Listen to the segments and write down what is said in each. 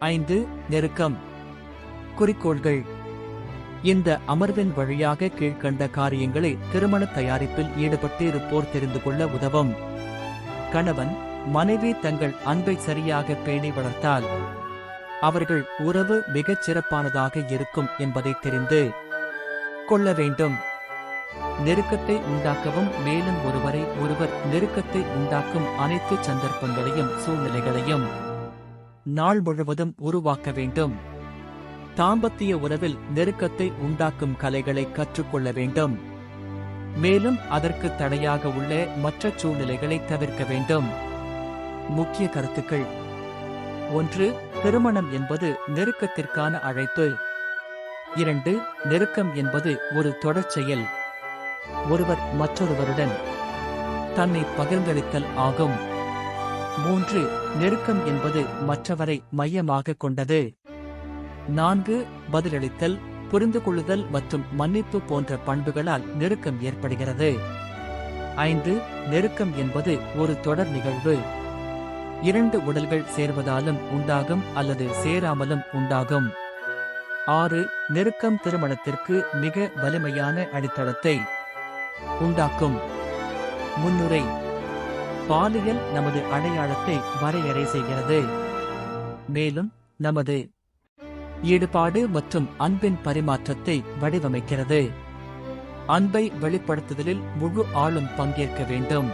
ஐந்து நெருக்கம். குறிக்கோள்கள். இந்த அமர்வின் வழியாக கீழ்க்கண்ட காரியங்களை திருமண தயாரிப்பில் ஈடுபட்டு இருப்போர் தெரிந்து கொள்ள உதவும். கணவன் மனைவி தங்கள் அன்பை சரியாக பேணி வளர்த்தால் அவர்கள் உறவு மிகச் சிறப்பானதாக இருக்கும் என்பதை தெரிந்து கொள்ள வேண்டும். நெருக்கத்தை உண்டாக்கவும் மேலும் ஒருவரை ஒருவர் நெருக்கத்தை உண்டாக்கும் அனைத்து சந்தர்ப்பங்களையும் சூழ்நிலைகளையும் நாள் முழுவதும் உருவாக்க வேண்டும். தாம்பத்திய உறவில் நெருக்கத்தை உண்டாக்கும் கலைகளை கற்றுக்கொள்ள வேண்டும். மேலும் அதற்கு தடையாக உள்ள மற்ற சூழ்நிலைகளை தவிர்க்க வேண்டும். முக்கிய கருத்துக்கள். ஒன்று திருமணம் என்பது நெருக்கத்திற்கான அழைப்பு. இரண்டு நெருக்கம் என்பது ஒரு தொடர்ச்செயல் ஒருவர் மற்றொருவருடன் தன்னை பகிர்ந்தளித்தல் ஆகும். மூன்று நெருக்கம் என்பது மற்றவரை மையமாக கொண்டது. நான்கு பதிலளித்தல் புரிந்து கொள்ளுதல் மற்றும் மன்னிப்பு போன்ற பண்புகளால் நெருக்கம் ஏற்படுகிறது. ஐந்து நெருக்கம் என்பது ஒரு தொடர் நிகழ்வு. இரண்டு உடல்கள் சேர்வதாலும் உண்டாகும் அல்லது சேராமலும் உண்டாகும். ஆறு நெருக்கம் திருமணத்திற்கு மிக வலிமையான அடித்தளத்தை உண்டாக்கும். முன்னுரை பாலியல் நமது அடையாளத்தை வரையறை செய்கிறது. மேலும் நமது ஈடுபாடு மற்றும் அன்பின் பரிமாற்றத்தை வடிவமைக்கிறது. அன்பை வெளிப்படுத்துதலில் முழு ஆளும் பங்கேற்க வேண்டும்.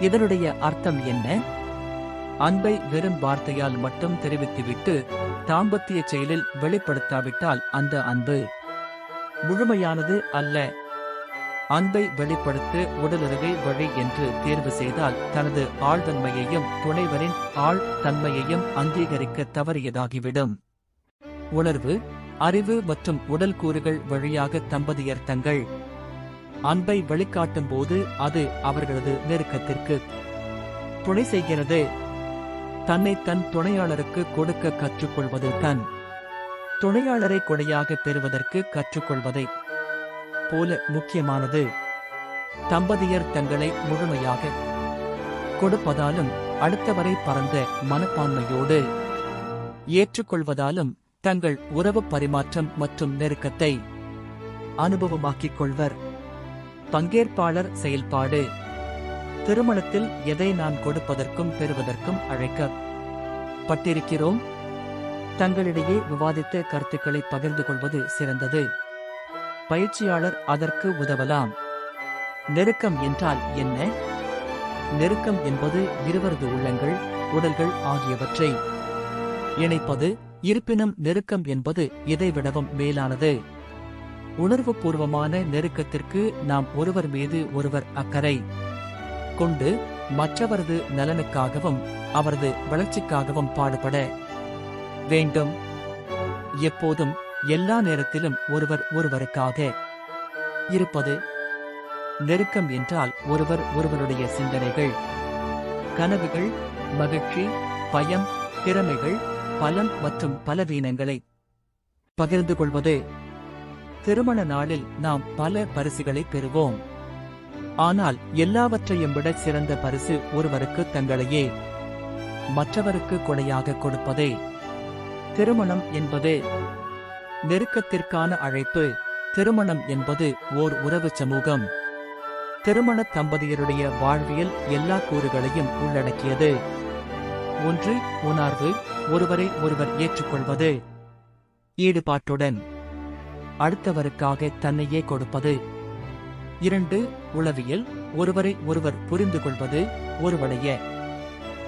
இதனுடைய அர்த்தம் என்ன? அன்பை வெறும் வார்த்தையால் மட்டும் தெரிவித்துவிட்டு தாம்பத்திய செயலில் வெளிப்படுத்தாவிட்டால் அந்த அன்பு முழுமையானது அல்ல. அன்பை வெளிப்படுத்த உடலுறவை வழி என்று தேர்வு செய்தால் தனது ஆழ்தன்மையையும் துணைவரின் ஆழ் தன்மையையும் அங்கீகரிக்க தவறியதாகிவிடும். உணர்வு அறிவு மற்றும் உடல் கூறுகள் வழியாக தம்பதியர் தங்கள் அன்பை வெளிக்காட்டும் போது அது அவர்களது நெருக்கத்திற்கு துணை செய்கிறது. தன்னை தன் துணையாளருக்கு கொடுக்க கற்றுக்கொள்வது தன் துணையாளரை கொடையாக பெறுவதற்கு கற்றுக்கொள்வதை போல முக்கியமானது. தம்பதியர் தங்களை முழுமையாக கொடுப்பதாலும் அடுத்தவரை பரந்த மனப்பான்மையோடு ஏற்றுக்கொள்வதாலும் தங்கள் உறவு பரிமாற்றம் மற்றும் நெருக்கத்தை அனுபவமாக்கிக் கொள்வர். பங்கேற்பாளர் செயல்பாடு. திருமணத்தில் எதை நான் கொடுப்பதற்கும் பெறுவதற்கும் அழைக்க பட்டிருக்கிறோம் தங்களிடையே விவாதித்த கருத்துக்களை பகிர்ந்து கொள்வது சிறந்தது. பயிற்சியாளர் அதற்கு உதவலாம். நெருக்கம் என்றால் என்ன? நெருக்கம் என்பது இருவரது உள்ளங்கள் உடல்கள் ஆகியவற்றை இணைப்பது இருப்பினும் நெருக்கம் என்பது இதைவிடவும் மேலானது. உணர்வுபூர்வமான நெருக்கத்திற்கு நாம் ஒருவர் மீது ஒருவர் அக்கறை கொண்டு மற்றவரது நலனுக்காகவும் அவரது வளர்ச்சிக்காகவும் பாடுபட வேண்டும். எப்போதும் எல்லா நேரத்திலும் ஒருவர் ஒருவருக்காக இருப்பது நெருக்கம் என்றால் ஒருவர் ஒருவருடைய சிந்தனைகள் கனவுகள் மகிழ்ச்சி பயம் திறமைகள் பலம் மற்றும் பலவீனங்களை பகிர்ந்து கொள்வது. திருமண நாளில் நாம் பல பரிசுகளை பெறுவோம். ஆனால் எல்லாவற்றையும் விட சிறந்த பரிசு ஒருவருக்கு தங்களையே மற்றவருக்கு கொடையாக கொடுப்பதே. திருமணம் என்பது நெருக்கத்திற்கான அழைப்பு. திருமணம் என்பது ஓர் உறவு சமூகம். திருமண தம்பதியருடைய வாழ்வியல் எல்லா கூறுகளையும் உள்ளடக்கியது. ஒன்று உணர்வு ஒருவரை ஒருவர் ஏற்றுக்கொள்வது. ஈடுபாட்டுடன் அடுத்தவருக்காக தன்னையே கொடுப்பது. இரண்டு உளவியல் ஒருவரை ஒருவர் புரிந்து கொள்வது ஒருவடைய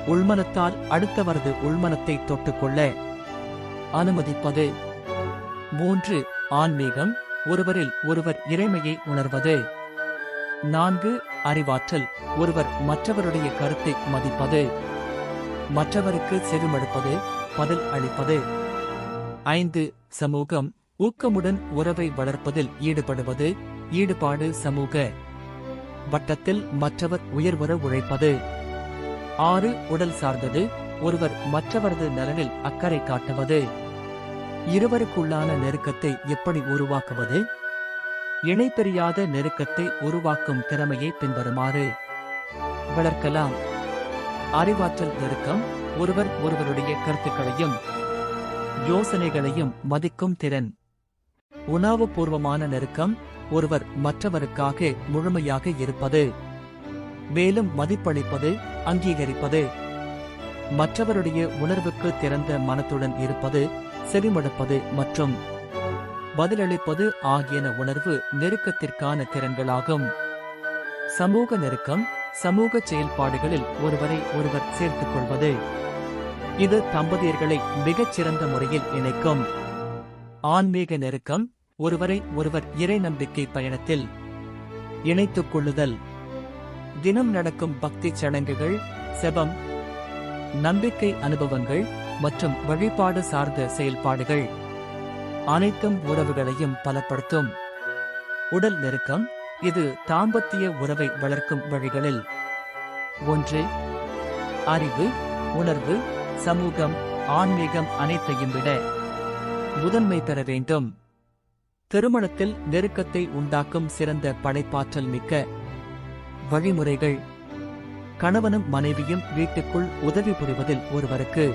உள்மனத்தால் அடுத்தவரது உள்மனத்தை தொட்டுக்கொள்ள அனுமதிப்பது. மூன்று ஆன்மீகம் ஒருவரில் ஒருவர் இறைமையை உணர்வது. நான்கு அறிவாற்றல் ஒருவர் மற்றவருடைய கருத்தை மதிப்பது. மற்றவருக்கு செவிமடுப்பது பதில் அளிப்பது. ஐந்து சமூகம் ஊக்கமுடன் உறவை வளர்ப்பதில் ஈடுபடுவது ஈடுபாடு சமூக. வட்டத்தில் மற்றவர் உயர்வர உழைப்பது. ஆறு உடல் சார்ந்தது ஒருவர் மற்றவரது நலனில் அக்கறை காட்டுவது. இருவருக்குள்ளான நெருக்கத்தை எப்படி உருவாக்குவது? இணைபிரியாத நெருக்கத்தை உருவாக்கும் திறமையை பின்வருமாறு. வளர்க்கலாம். அறிவாற்றல் நெருக்கம் ஒருவர் ஒருவருடைய கருத்துக்களையும் யோசனைகளையும் மதிக்கும் திறன். உணவுபூர்வமான நெருக்கம் ஒருவர் மற்றவருக்காக முழுமையாக இருப்பது. மேலும் மதிப்பளிப்பது அங்கீகரிப்பது. மற்றவருடைய உணர்வுக்கு திறந்த மனத்துடன் இருப்பது. செவிமடுப்பது மற்றும் பதிலளிப்பது ஆகியன உணர்வு நெருக்கத்திற்கான திறன்களாகும். சமூக நெருக்கம் சமூக செயல்பாடுகளில் ஒருவரை ஒருவர் சேர்த்துக் கொள்வது. இது தம்பதியர்களை மிகச்சிறந்த முறையில் இணைக்கும். ஆன்மீக நெருக்கம் ஒருவரை ஒருவர் இறை நம்பிக்கை பயணத்தில் இணைத்துக் கொள்ளுதல். தினம் நடக்கும் பக்தி சடங்குகள் செபம் நம்பிக்கை அனுபவங்கள் மற்றும் வழிபாடு சார்ந்த செயல்பாடுகள் அனைத்தும் உறவுகளையும் பலப்படுத்தும். உடல் நெருக்கம் இது தாம்பத்திய உறவை வளர்க்கும் வழிகளில். ஒன்று அறிவு உணர்வு சமூகம் ஆன்மீகம் அனைத்தையும் விட முதன்மை பெற வேண்டும். திருமணத்தில் நெருக்கத்தை உண்டாக்கும் சிறந்த படைப்பாற்றல் மிக்க வழிமுறைகள். கணவனும் மனைவியும் வீட்டுக்குள் உதவி புரிவதில் ஒருவருக்கு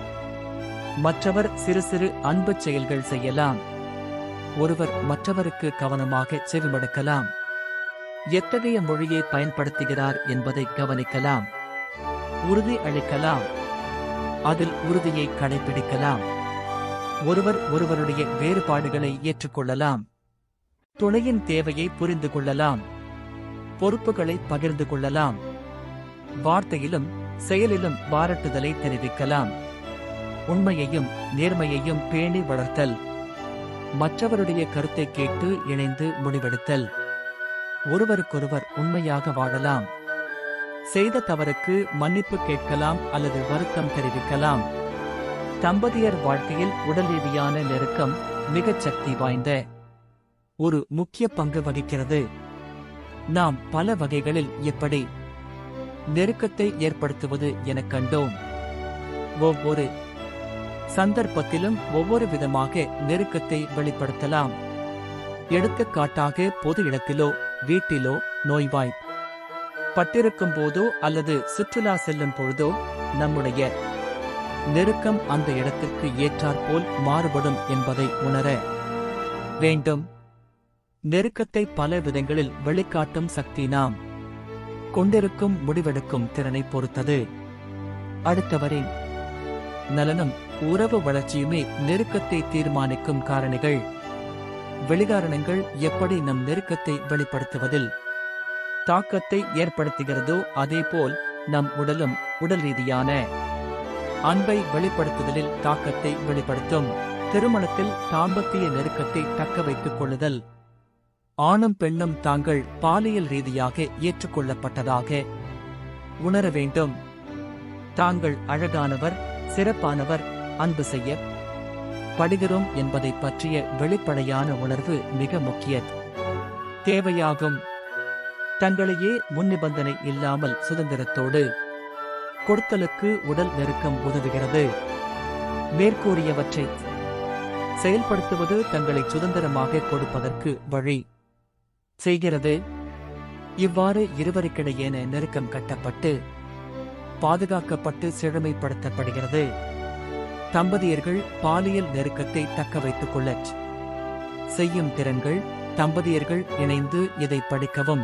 மற்றவர் சிறு சிறு அன்புச் செயல்கள் செய்யலாம். ஒருவர் மற்றவருக்கு கவனமாக செவிமடுக்கலாம். எத்தகைய மொழியை பயன்படுத்துகிறார் என்பதை கவனிக்கலாம். உறுதி அளிக்கலாம். அதில் உறுதியை கடைபிடிக்கலாம். ஒருவர் ஒருவருடைய வேறுபாடுகளை ஏற்றுக்கொள்ளலாம். துணையின் தேவையை புரிந்து கொள்ளலாம். பொறுப்புகளை பகிர்ந்து கொள்ளலாம். வார்த்தையிலும் செயலிலும் பாராட்டுதலை தெரிவிக்கலாம். உண்மையையும் நேர்மையையும் பேணி வளர்த்தல். மற்றவருடைய கருத்தை கேட்டு இணைந்து முடிவெடுத்தல். ஒருவருக்கொருவர் உண்மையாக வாழலாம். செய்த தவறுக்கு மன்னிப்பு கேட்கலாம் அல்லது வருத்தம் தெரிவிக்கலாம். தம்பதியர் வாழ்க்கையில் உடல் ரீதியான நெருக்கம் மிகச் சக்தி வாய்ந்த ஒரு முக்கிய பங்கு வகிக்கிறது. நாம் பல வகைகளில் எப்படி நெருக்கத்தை ஏற்படுத்துவது எனக் கண்டோம். ஒவ்வொரு சந்தர்ப்பத்திலும் ஒவ்வொரு விதமாக நெருக்கத்தை வெளிப்படுத்தலாம். எடுத்துக்காட்டாக பொது இடத்திலோ வீட்டிலோ நோய்வாய் பட்டிருக்கும் போதோ அல்லது சுற்றுலா செல்லும் பொழுதோ நம்முடைய நெருக்கம் அந்த இடத்திற்கு ஏற்றாற்போல் மாறுபடும் என்பதை உணர வேண்டும். நெருக்கத்தை பல விதங்களில் வெளிக்காட்டும் சக்தி நாம் கொண்டிருக்கும் முடிவெடுக்கும் திறனை பொறுத்தது. அடுத்தவரின் நலனும். உறவு வளர்ச்சியுமே நெருக்கத்தை தீர்மானிக்கும் காரணிகள். வெளிகாரணங்கள் எப்படி நம் நெருக்கத்தை வெளிப்படுத்துவதில் தாக்கத்தை ஏற்படுத்துகிறதோ அதேபோல் நம் உடலும் உடல் ரீதியான அன்பை வெளிப்படுத்துதலில் தாக்கத்தை வெளிப்படுத்தும். திருமணத்தில் தாம்பத்திய நெருக்கத்தை தக்க வைத்துக் கொள்ளுதல். ஆணும் பெண்ணும் தாங்கள் பாலியல் ரீதியாக ஏற்றுக்கொள்ளப்பட்டதாக உணர வேண்டும். தாங்கள் அழகானவர் சிறப்பானவர் அன்பு செய்ய படுகிறோம் என்பதை பற்றிய வெளிப்படையான உணர்வு மிக முக்கிய தேவையாகும் தங்களையே முன்னிபந்தனை இல்லாமல் சுதந்திரத்தோடு கொடுத்தலுக்கு உடல் நெருக்கம் உதவுகிறது. மேற்கூறியவற்றை செயல்படுத்துவது தங்களை சுதந்திரமாக கொடுப்பதற்கு வழி செய்கிறது. இவ்வாறு இருவருக்கிடையேன நெருக்கம் கட்டப்பட்டு பாதுகாக்கப்பட்டு செழுமைப்படுத்தப்படுகிறது. தம்பதியர்கள் பாலியல் நெருக்கத்தை தக்க வைத்துக் கொள்ள செய்யும் திறன்கள் தம்பதியர்கள் இணைந்து இதை படிக்கவும்.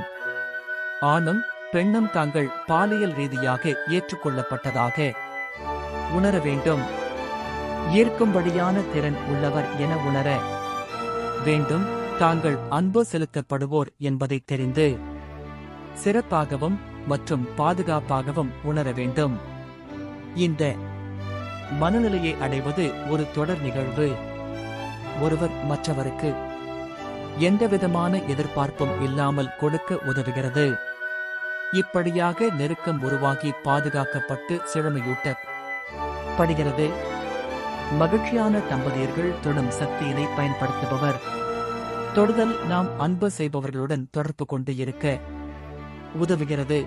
ஆணும் பெண்ணும் தாங்கள் பாலியல் ரீதியாக ஏற்றுக்கொள்ளப்பட்டதாக உணர வேண்டும். ஈர்க்கும்படியான திறன் உள்ளவர் என உணர வேண்டும். தாங்கள் அன்பு செலுத்தப்படுவோர் என்பதை தெரிந்து சிறப்பாகவும் மற்றும் பாதுகாப்பாகவும் உணர வேண்டும். இந்த மனநிலையை அடைவது ஒரு தொடர் நிகழ்வு. ஒருவர் மற்றவருக்கு எந்தவிதமான எதிர்பார்ப்பும் இல்லாமல் கொடுக்க உதவுகிறது. இப்படியாக நெருக்கம் உருவாகி பாதுகாக்கப்பட்டு செழுமையூட்ட படுகிறது. மகிழ்ச்சியான தம்பதியர்கள் தொடும் சக்தியினை பயன்படுத்துபவர். தொடுதல் நாம் அன்பு செய்பவர்களுடன் தொடர்பு கொண்டு இருக்க உதவுகிறது.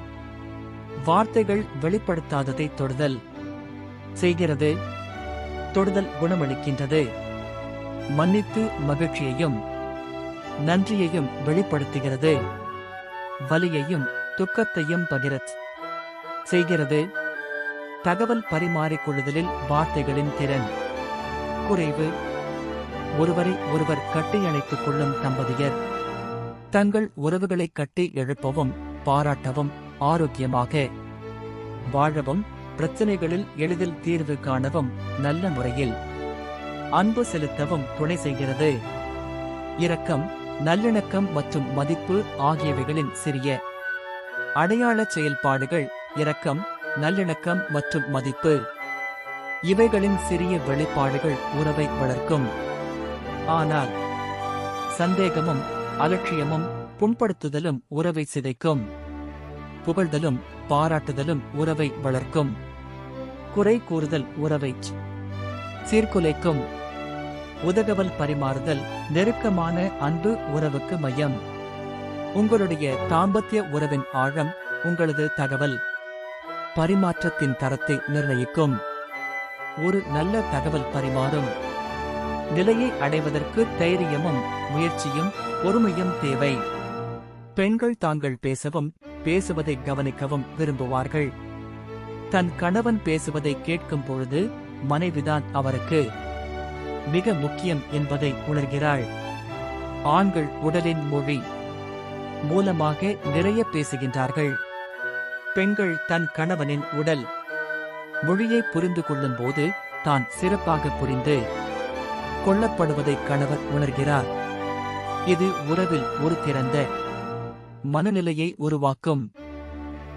வார்த்தைகள் வெளிப்படுத்தாததை தொடுதல். செய்கிறது. தொடுதல் குணமளிக்கின்றது. மன்னித்து மகிழ்ச்சியையும் நன்றியையும் வெளிப்படுத்துகிறது. வலியையும் துக்கத்தையும் பகிர செய்கிறது. தகவல் பரிமாறிக்கொள்ளுதலில் வார்த்தைகளின் திறன். குறைவு. ஒருவரை ஒருவர் கட்டியணைத்துக் கொள்ளும் தம்பதியர் தங்கள் உறவுகளை கட்டி எழுப்பவும் பாராட்டவும் ஆரோக்கியமாக வாழவும் பிரச்சனைகளில் எளிதில் தீர்வு காணவும் நல்ல முறையில். அன்பு செலுத்தவும் துணை செய்கிறது. இரக்கம் நல்லிணக்கம் மற்றும் மதிப்பு ஆகியவைகளின் சிறிய. அடையாளச் செயல்பாடுகள் இரக்கம் நல்லிணக்கம் மற்றும் மதிப்பு. இவைகளின் சிறிய வெளிப்பாடுகள் உறவை வளர்க்கும். ஆனால் சந்தேகமும் அலட்சியமும் புண்படுத்துதலும் உறவை சிதைக்கும். புகழ்தலும் பாராட்டுதலும் உறவை வளர்க்கும். குறை கூறுதல் உறவை சீர்குலைக்கும். உதகவல் பரிமாறுதல் நெருக்கமான அன்பு உறவுக்கு மையம். உங்களுடைய தாம்பத்திய உறவின் ஆழம் உங்களது தகவல். பரிமாற்றத்தின் தரத்தை நிர்ணயிக்கும். ஒரு நல்ல தகவல் பரிமாறும். நிலையை அடைவதற்கு தைரியமும் முயற்சியும் பொறுமையும் தேவை. பெண்கள் தாங்கள் பேசவும் பேசுவதை கவனிக்கவும் விரும்புவார்கள். தன் கணவன் பேசுவதை கேட்கும் பொழுது மனைவிதான் அவருக்கு மிக முக்கியம் என்பதை உணர்கிறாள். ஆண்கள் உடலின் மொழி மூலமாக நிறைய பேசுகின்றார்கள். பெண்கள் தன் கணவனின் உடல் மொழியை புரிந்து கொள்ளும் போது தான் சிறப்பாக புரிந்து கொல்லப்படுவதை கணவர் உணர்கிறார். இது உறவில் ஒரு திறந்த மனநிலையை உருவாக்கும்.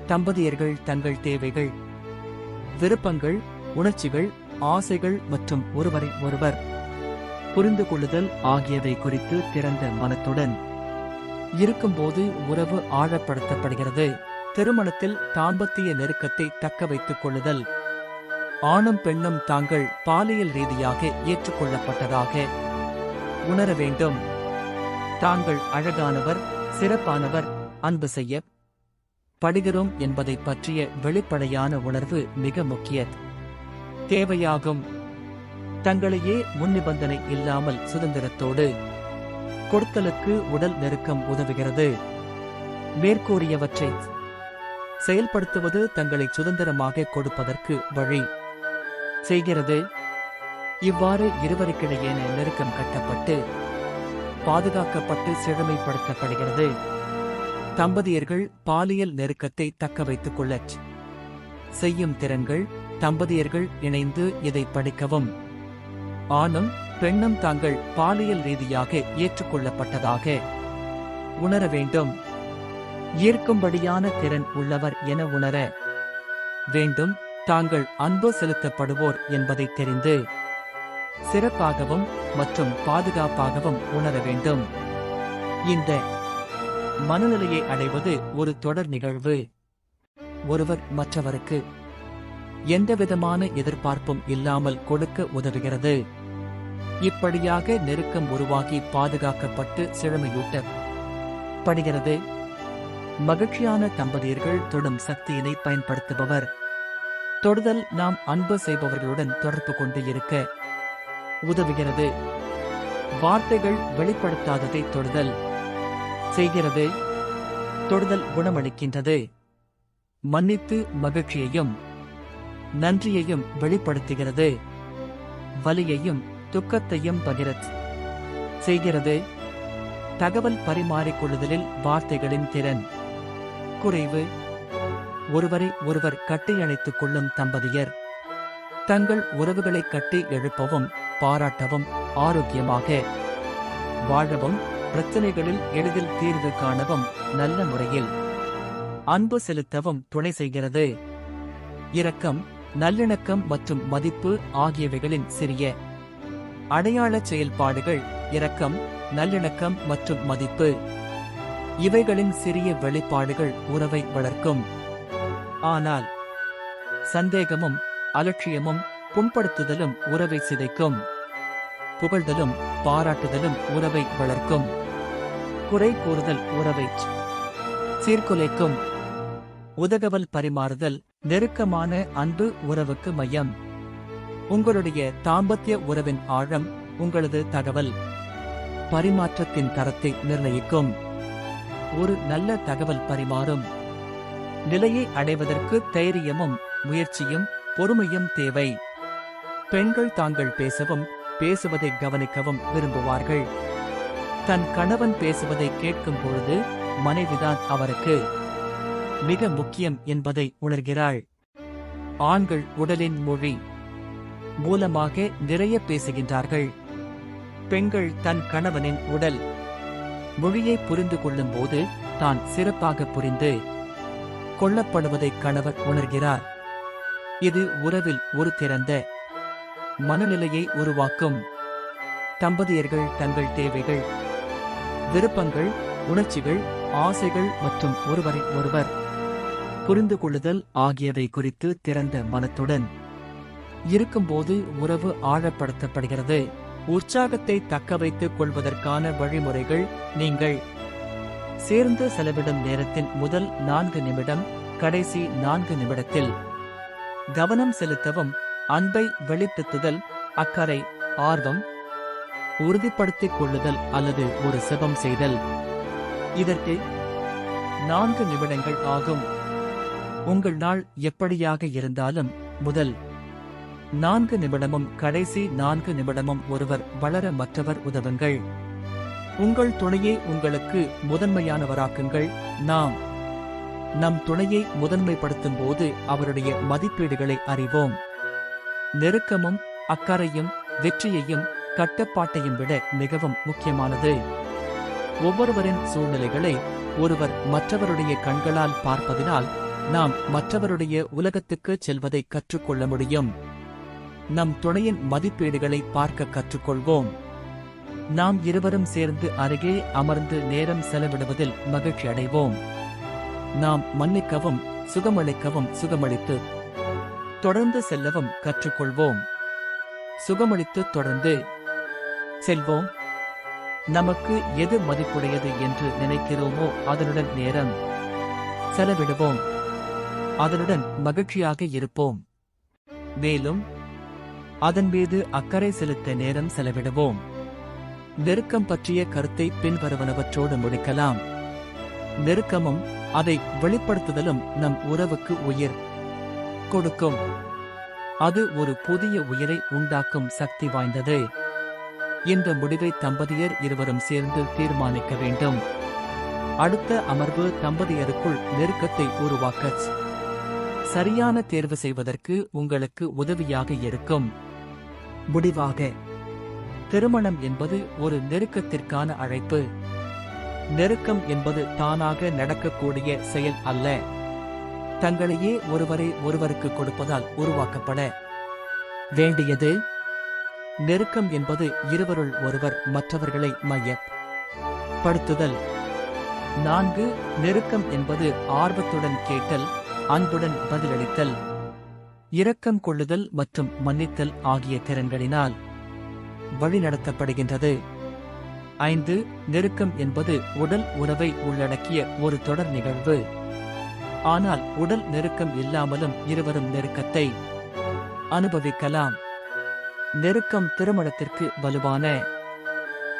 தம்பதியர்கள் தங்கள் தேவைகள் விருப்பங்கள் உணர்ச்சிகள் ஆசைகள் மற்றும் ஒருவரை ஒருவர் புரிந்து கொள்ளுதல் ஆகியவை குறித்து திறந்த மனத்துடன் இருக்கும்போது உறவு ஆழப்படுத்தப்படுகிறது. திருமணத்தில் தாம்பத்திய நெருக்கத்தை தக்க வைத்துக் கொள்ளுதல் ஆணும் பெண்ணும் தாங்கள் பாலியல் ரீதியாக ஏற்றுக்கொள்ளப்பட்டதாக உணர வேண்டும். தாங்கள் அழகானவர் சிறப்பானவர் அன்பு செய்ய படுகிறோம் என்பதை பற்றிய வெளிப்படையான உணர்வு மிக முக்கிய தேவையாகும் தங்களையே முன்னிபந்தனை இல்லாமல் சுதந்திரத்தோடு கொடுத்தலுக்கு உடல் நெருக்கம் உதவுகிறது. மேற்கூறியவற்றை செயல்படுத்துவது தங்களை சுதந்திரமாக கொடுப்பதற்கு வழி செய்கிறது. இவ்வாறு இருவருக்கிடையே நெருக்கம் கட்டப்பட்டு பாதுகாக்கப்பட்டு செழுமைப்படுத்தப்படுகிறது. தம்பதியர்கள் பாலியல் நெருக்கத்தை தக்க வைத்துக் கொள்ளச் செய்யும் திறன்கள் தம்பதியர்கள் இணைந்து இதை படிக்கவும். ஆணும் பெண்ணும் தாங்கள் பாலியல் ரீதியாக ஏற்றுக்கொள்ளப்பட்டதாக உணர வேண்டும். ஈர்க்கும்படியான திறன் உள்ளவர் என உணர வேண்டும். தாங்கள் அன்பு செலுத்தப்படுவோர் என்பதை தெரிந்து சிறப்பாகவும் மற்றும் பாதுகாப்பாகவும் உணர வேண்டும். இந்த மனநிலையை அடைவது ஒரு தொடர் நிகழ்வு. ஒருவர் மற்றவருக்கு எந்தவிதமான எதிர்பார்ப்பும் இல்லாமல் கொடுக்க உதவுகிறது. இப்படியாக நெருக்கம் உருவாகி பாதுகாக்கப்பட்டு செழுமையூட்டப்படுகிறது மகிழ்ச்சியான தம்பதியர்கள் தொடும் சக்தியினை பயன்படுத்துபவர். தொடுதல் நாம் அன்பு செய்பவர்களுடன் தொடர்பு கொண்டு இருக்க உதவுகிறது. வார்த்தைகள் வெளிப்படுத்தாததை தொடுதல். செய்கிறது தொடுதல் குணமளிக்கின்றது. மன்னித்து மகிழ்ச்சியையும் நன்றியையும் வெளிப்படுத்துகிறது. வலியையும் துக்கத்தையும் பகிரத் செய்கிறது. தகவல் பரிமாறிக்கொள்ளுதலில் வார்த்தைகளின் திறன். குறைவு ஒருவரை ஒருவர் கட்டியணைத்துக் கொள்ளும் தம்பதியர். தங்கள் உறவுகளை கட்டி எழுப்பவும் பாராட்டவும் ஆரோக்கியமாக வாழவும் பிரச்சனைகளில் எளிதில் தீர்வு காணவும் நல்ல முறையில். அன்பு செலுத்தவும் துணை செய்கிறது. இரக்கம் நல்லிணக்கம் மற்றும் மதிப்பு ஆகியவைகளின் சிறிய. அடையாளச் செயல்பாடுகள் இரக்கம் நல்லிணக்கம் மற்றும் மதிப்பு. இவைகளின் சிறிய வெளிப்பாடுகள் உறவை வளர்க்கும். ஆனால் சந்தேகமும் அலட்சியமும் புண்படுத்துதலும் உறவை சிதைக்கும். புகழ்தலும் பாராட்டுதலும் உறவை வளர்க்கும். குறை கூறுதல் உறவை சீர்குலைக்கும். உதகவல் பரிமாறுதல் நெருக்கமான அன்பு உறவுக்கு மையம். உங்களுடைய தாம்பத்திய உறவின் ஆழம் உங்களது தகவல். பரிமாற்றத்தின் தரத்தை நிர்ணயிக்கும். ஒரு நல்ல தகவல் பரிமாறும். நிலையை அடைவதற்கு தைரியமும் முயற்சியும் பொறுமையும் தேவை. பெண்கள் தாங்கள் பேசவும் பேசுவதை கவனிக்கவும் விரும்புவார்கள். தன் கணவன் பேசுவதை கேட்கும் பொழுது மனைவிதான் அவருக்கு மிக முக்கியம் என்பதை உணர்கிறாள். ஆண்கள் உடலின் மொழி மூலமாக நிறைய பேசுகின்றார்கள். பெண்கள் தன் கணவனின் உடல் மொழியை புரிந்து கொள்ளும் போது தான் சிறப்பாக புரிந்து கொல்லப்படுவதை கணவர் உணர்கிறார். இது உறவில் ஒரு திறந்த மனநிலையை உருவாக்கும். தம்பதியர்கள் தங்கள் தேவைகள் விருப்பங்கள் உணர்ச்சிகள் ஆசைகள் மற்றும் ஒருவரை ஒருவர் புரிந்து கொள்ளுதல் ஆகியவை குறித்து திறந்த மனத்துடன் இருக்கும்போது உறவு ஆழப்படுத்தப்படுகிறது. உற்சாகத்தை தக்க வைத்துக் கொள்வதற்கான வழிமுறைகள் நீங்கள் சேர்ந்து செலவிடும் நேரத்தின் முதல் நான்கு நிமிடம் கடைசி நான்கு நிமிடத்தில். கவனம் செலுத்தவும் அன்பை வெளிப்படுத்துதல் அக்கறை ஆர்வம் உறுதிப்படுத்திக் கொள்ளுதல் அல்லது ஒரு செபம் செய்தல். இதற்கு நான்கு நிமிடங்கள் ஆகும். உங்கள் நாள் எப்படியாக இருந்தாலும் முதல் நான்கு நிமிடமும் கடைசி நான்கு நிமிடமும் ஒருவர் வளர மற்றவர் உதவுங்கள். உங்கள் துணையை உங்களுக்கு முதன்மையானவராக்குங்கள். நாம் நம் துணையை முதன்மைப்படுத்தும் போது அவருடைய மதிப்பீடுகளை அறிவோம். நெருக்கமும் அக்கறையும் வெற்றியையும் கட்டுப்பாட்டையும் விட மிகவும் முக்கியமானது. ஒவ்வொருவரின் சூழ்நிலைகளை ஒருவர் மற்றவருடைய கண்களால் பார்ப்பதினால் நாம் மற்றவருடைய உலகத்துக்கு செல்வதை கற்றுக்கொள்ள முடியும். நம் துணையின் மதிப்பீடுகளை பார்க்க கற்றுக்கொள்வோம். நாம் இருவரும் சேர்ந்து அருகே அமர்ந்து நேரம் செலவிடுவதில் மகிழ்ச்சி அடைவோம். நாம் மன்னிக்கவும் சுகமளிக்கவும் சுகமளித்து தொடர்ந்து செல்லவும் கற்றுக்கொள்வோம். சுகமளித்து தொடர்ந்து செல்வோம். நமக்கு எது மதிப்புடையது என்று நினைக்கிறோமோ அதனுடன் நேரம் செலவிடுவோம். அதனுடன் மகிழ்ச்சியாக இருப்போம். மேலும் அதன் மீது அக்கறை செலுத்த நேரம் செலவிடுவோம். நெருக்கம் பற்றிய கருத்தை பின்வருவனவற்றோடு முடிக்கலாம். நெருக்கமும் அதை வெளிப்படுத்துதலும் நம் உறவுக்கு உயிர் கொடுக்கும். அது ஒரு புதிய உயிரை உண்டாக்கும் சக்தி வாய்ந்தது. என்ற முடிவை தம்பதியர் இருவரும் சேர்ந்து தீர்மானிக்க வேண்டும். அடுத்த அமர்வு தம்பதியருக்குள் நெருக்கத்தை உருவாக்க சரியான தேர்வு செய்வதற்கு உங்களுக்கு உதவியாக இருக்கும். முடிவாக திருமணம் என்பது ஒரு நெருக்கத்திற்கான அழைப்பு. நெருக்கம் என்பது தானாக நடக்கக்கூடிய செயல் அல்ல. தங்களையே ஒருவரை ஒருவருக்கு கொடுப்பதால் உருவாக்கப்பட வேண்டியது நெருக்கம் என்பது இருவருள் ஒருவர் மற்றவர்களை மையப்படுத்துதல் நான்கு நெருக்கம் என்பது ஆர்வத்துடன் கேட்டல் அன்புடன் பதிலளித்தல். இரக்கம் கொள்ளுதல் மற்றும் மன்னித்தல் ஆகிய திறன்களினால் வழிநடத்தப்படுகின்றது. ஐந்து நெருக்கம் என்பது உடல் உறவை உள்ளடக்கிய ஒரு தொடர் நிகழ்வு. ஆனால் உடல் நெருக்கம் இல்லாமலும் இருவரும் நெருக்கத்தை அனுபவிக்கலாம். நெருக்கம் திருமணத்திற்கு வலுவான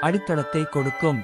அடித்தளத்தை கொடுக்கும்.